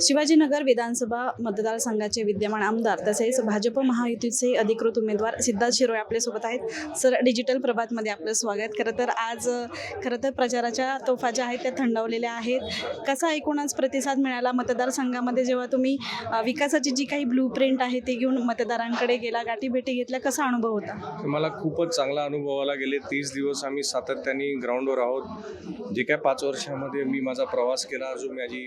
शिवाजीनगर विधानसभा मतदारसंघाचे विद्यमान आमदार तसेच भाजप महायुतीचे अधिकृत उमेदवार सिद्धार्थ शिरोळे आपल्यासोबत आहेत. सर डिजिटल प्रभातमध्ये आपलं स्वागत. खरं तर आज खरं तर प्रचाराच्या तोफा ज्या आहेत त्या थंडावलेल्या आहेत. कसा एकूणच प्रतिसाद मिळाला मतदारसंघामध्ये जेव्हा तुम्ही विकासाची जी काही ब्लू प्रिंट आहे ती घेऊन मतदारांकडे गेला गाठीभेटी घेतल्या कसा अनुभव होता? मला खूपच चांगला अनुभव आला. गेले तीस दिवस आम्ही सातत्याने ग्राउंडवर आहोत. जे काय पाच वर्षामध्ये मी माझा प्रवास केला जो माझी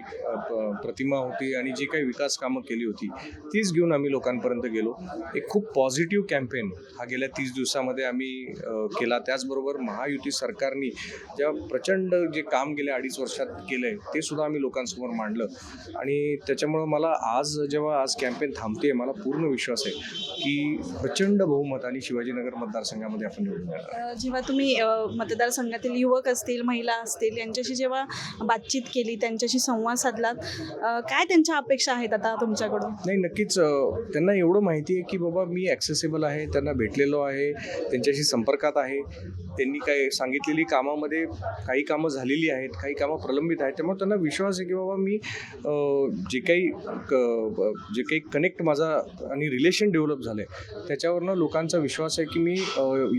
प्रतिमा होती आणि जी काही विकास कामं केली होती तीच घेऊन आम्ही लोकांपर्यंत गेलो. एक खूप पॉझिटिव्ह कॅम्पेन हा गेल्या तीस दिवसामध्ये आम्ही केला. त्याचबरोबर महायुती सरकारने ज्या प्रचंड जे काम गेल्या अडीच वर्षात केलं आहे ते सुद्धा आम्ही लोकांसमोर मांडलं. आणि त्याच्यामुळं मला आज जेव्हा आज कॅम्पेन थांबते मला पूर्ण विश्वास आहे की प्रचंड बहुमताने शिवाजीनगर मतदारसंघामध्ये आपण निवडून येणार जेव्हा तुम्ही मतदारसंघातील युवक असतील महिला असतील यांच्याशी जेव्हा बातचीत केली त्यांच्याशी संवाद साधलात काय त्यांच्या अपेक्षा आहेत आता तुमच्याकडून? नाही नक्कीच त्यांना एवढं माहिती आहे की बाबा मी ॲक्सेसिबल आहे त्यांना भेटलेलो आहे त्यांच्याशी संपर्कात आहे. त्यांनी काय सांगितलेली कामामध्ये काही कामं झालेली आहेत काही कामं प्रलंबित आहेत. त्यामुळे त्यांना विश्वास आहे की बाबा मी जे काही क- ब- जे काही कनेक्ट माझा आणि रिलेशन डेव्हलप झालं आहे त्याच्यावरनं लोकांचा विश्वास आहे की मी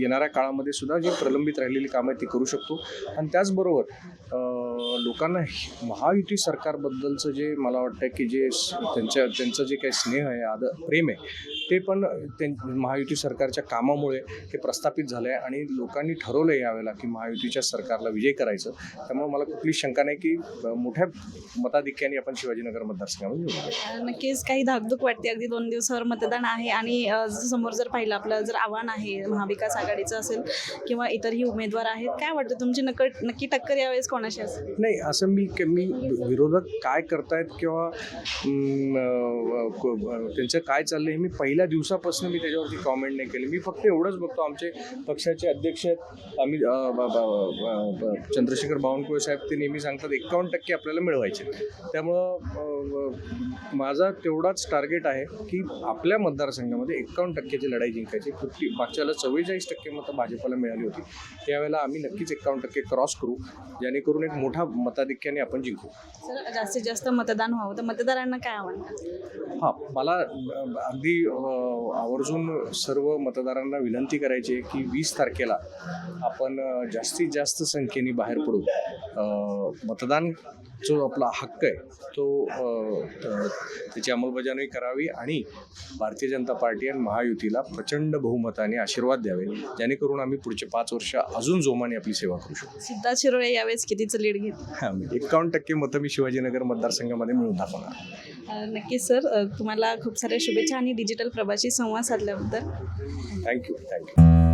येणाऱ्या काळामध्ये सुद्धा जे प्रलंबित राहिलेली कामं आहेत ती करू शकतो. आणि त्याचबरोबर लोकांना महायुती सरकारबद्दल सरकारबद्दलचं जे मला वाटतं की जे त्यांच्या त्यांचं जे काही स्नेह आहे आद प्रेम आहे ते पण त्यां महायुती सरकारच्या कामामुळे हे प्रस्थापित झालं आहे आणि लोकांनी ठरवलं आहे यावेळेला की महायुतीच्या सरकारला विजय करायचं. त्यामुळे मला कुठली शंका नाही की मोठ्या मताधिक्याने आपण शिवाजीनगर मतदारसंघामध्ये नक्कीच काही धाकधूक वाटते. अगदी दोन दिवसावर मतदान आहे आणि समोर जर पाहिलं आपलं जर आव्हान आहे महाविकास आघाडीचं असेल किंवा इतरही उमेदवार आहेत काय वाटतं? तुमची नक्की टक्कर यावेळेस कोणाशी असेल? नाही असं मी मी विरोधक काय करतायत किंवा त्यांचं काय चाललं हे मी पहिल्या दिवसापासून मी त्याच्यावरती कॉमेंट नाही केली. मी फक्त एवढंच बघतो. आमचे पक्षाचे अध्यक्ष आहेत. आम्ही चंद्रशेखर बावनकुळे साहेब ते नेहमी सांगतात एकावन्न टक्के आपल्याला मिळवायचे त्यामुळं माझा तेवढाच टार्गेट आहे की आपल्या मतदारसंघामध्ये एकावन्न टक्क्याची लढाई जिंकायची. फिफ्टी मागच्याला चव्वेचाळीस टक्के मतं भाजपला मिळाली होती. त्यावेळेला आम्ही नक्कीच एकावन्न टक्के क्रॉस करू. जेणेकरून एक मोठा मताधिक्याने आपण जिंकू. सर जास्तीत जास्त मतदान व्हावं तर मतदारांना काय आव्हान? हां मला अगदी आवर्जून सर्व मतदारांना विनंती करायची आहे की वीस तारखेला आपण जास्तीत जास्त संख्येने बाहेर पडू. मतदान जो आपला हक्क आहे तो त्याची अंमलबजावणी करावी आणि भारतीय जनता पार्टी आणि महायुतीला प्रचंड बहुमताने आशीर्वाद द्यावे जेणेकरून आम्ही पुढचे पाच वर्ष अजून जोमाने आपली सेवा करू शकू. सिद्धार्थ शिरोळे यावेळेस कितीचं लीड घेत हां एकावन्न टक्के मतं मी शिवाजीनगर मतदारसंघामध्ये मिळून दाखवणार. अ, नक्कीच सर. तुम्हाला खूप साऱ्या शुभेच्छा आणि डिजिटल प्रभाशी संवाद साधल्याबद्दल. Thank you thank you